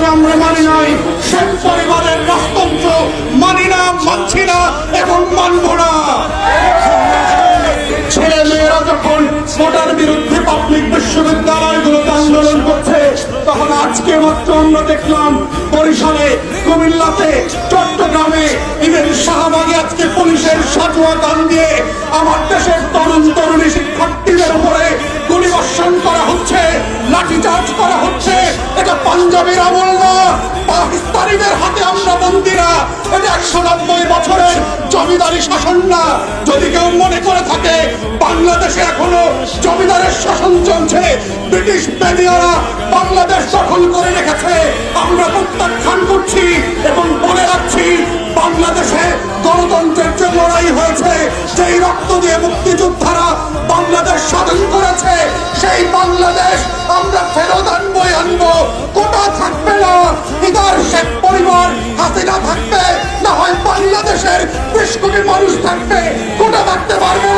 রাজতন্ত্র আমরা মানি নাই। শেখ পরিবারের রাজতন্ত্র মানি না, মানছি না এবং মানব না। ছেলে মেয়েরা যখন ভোটার বিরুদ্ধে পাবলিক বিশ্ববিদ্যালয়গুলোতে আন্দোলন করছে, তখন আজকে মাত্র আমরা দেখলাম বরিশালে, কুমিল্লাতে, চট্টগ্রামে ইভেন শাহবাগে আজকে পুলিশের সাজুয়া গান দিয়ে আমার দেশের তরুণ তরুণী শিক্ষার্থীদের উপরে গুলি বর্ষণ করা হচ্ছে, লাঠিচার্জ করা হচ্ছে। এটা পাঞ্জাবের আমল না হাতে আমরা বন্দিরা এটা একশো নব্বই বছরের জমিদারি শাসন না। যদি কেউ মনে করে থাকে, বাংলাদেশে এখনও জমিদারের শাসন চলছে। ব্রিটিশ বেনিয়ারা বাংলাদেশ দখল করে রেখেছে। আমরা প্রত্যাখ্যান করছি এবং বলে রাখছি, বাংলাদেশে গণতন্ত্রের যে লড়াই হয়েছে। সেই রক্ত দিয়ে মুক্তিযোদ্ধারা থাকবে না হয় বাংলাদেশের বিশ কোটি মানুষ থাকবে কোটা থাকতে পারবে